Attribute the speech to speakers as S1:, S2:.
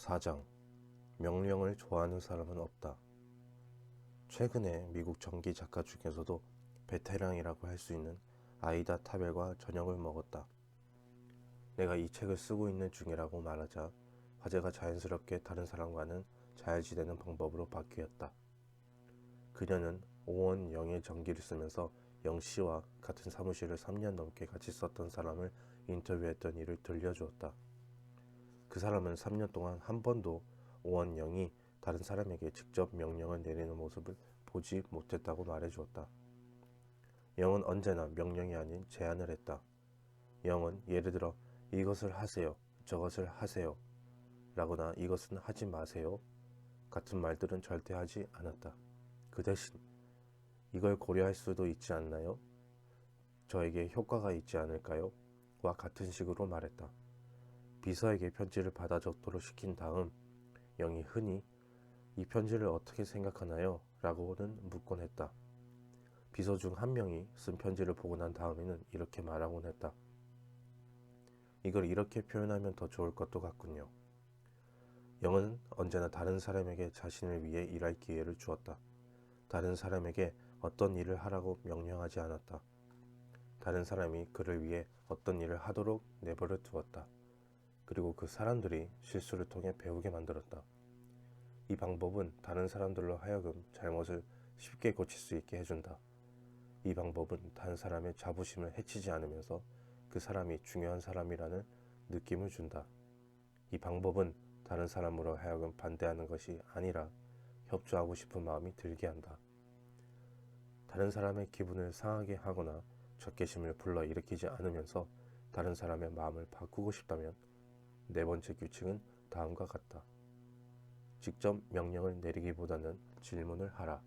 S1: 4장 명령을 좋아하는 사람은 없다. 최근에 미국 전기 작가 중에서도 베테랑이라고 할 수 있는 아이다 타벨과 저녁을 먹었다. 내가 이 책을 쓰고 있는 중이라고 말하자 화제가 자연스럽게 다른 사람과는 잘 지내는 방법으로 바뀌었다. 그녀는 오원 영의 전기를 쓰면서 영 씨와 같은 사무실을 3년 넘게 같이 썼던 사람을 인터뷰했던 일을 들려주었다. 그 사람은 3년 동안 한 번도 오원 영이 다른 사람에게 직접 명령을 내리는 모습을 보지 못했다고 말해주었다. 영은 언제나 명령이 아닌 제안을 했다. 영은 예를 들어 이것을 하세요, 저것을 하세요, 라거나 이것은 하지 마세요 같은 말들은 절대 하지 않았다. 그 대신 이걸 고려할 수도 있지 않나요? 저에게 효과가 있지 않을까요? 와 같은 식으로 말했다. 비서에게 편지를 받아 적도록 시킨 다음 영이 흔히 이 편지를 어떻게 생각하나요? 라고는 묻곤 했다. 비서 중 한 명이 쓴 편지를 보고 난 다음에는 이렇게 말하곤 했다. 이걸 이렇게 표현하면 더 좋을 것도 같군요. 영은 언제나 다른 사람에게 자신을 위해 일할 기회를 주었다. 다른 사람에게 어떤 일을 하라고 명령하지 않았다. 다른 사람이 그를 위해 어떤 일을 하도록 내버려 두었다. 그리고 그 사람들이 실수를 통해 배우게 만들었다. 이 방법은 다른 사람들로 하여금 잘못을 쉽게 고칠 수 있게 해준다. 이 방법은 다른 사람의 자부심을 해치지 않으면서 그 사람이 중요한 사람이라는 느낌을 준다. 이 방법은 다른 사람으로 하여금 반대하는 것이 아니라 협조하고 싶은 마음이 들게 한다. 다른 사람의 기분을 상하게 하거나 적개심을 불러 일으키지 않으면서 다른 사람의 마음을 바꾸고 싶다면 네 번째 규칙은 다음과 같다. 직접 명령을 내리기보다는 질문을 하라.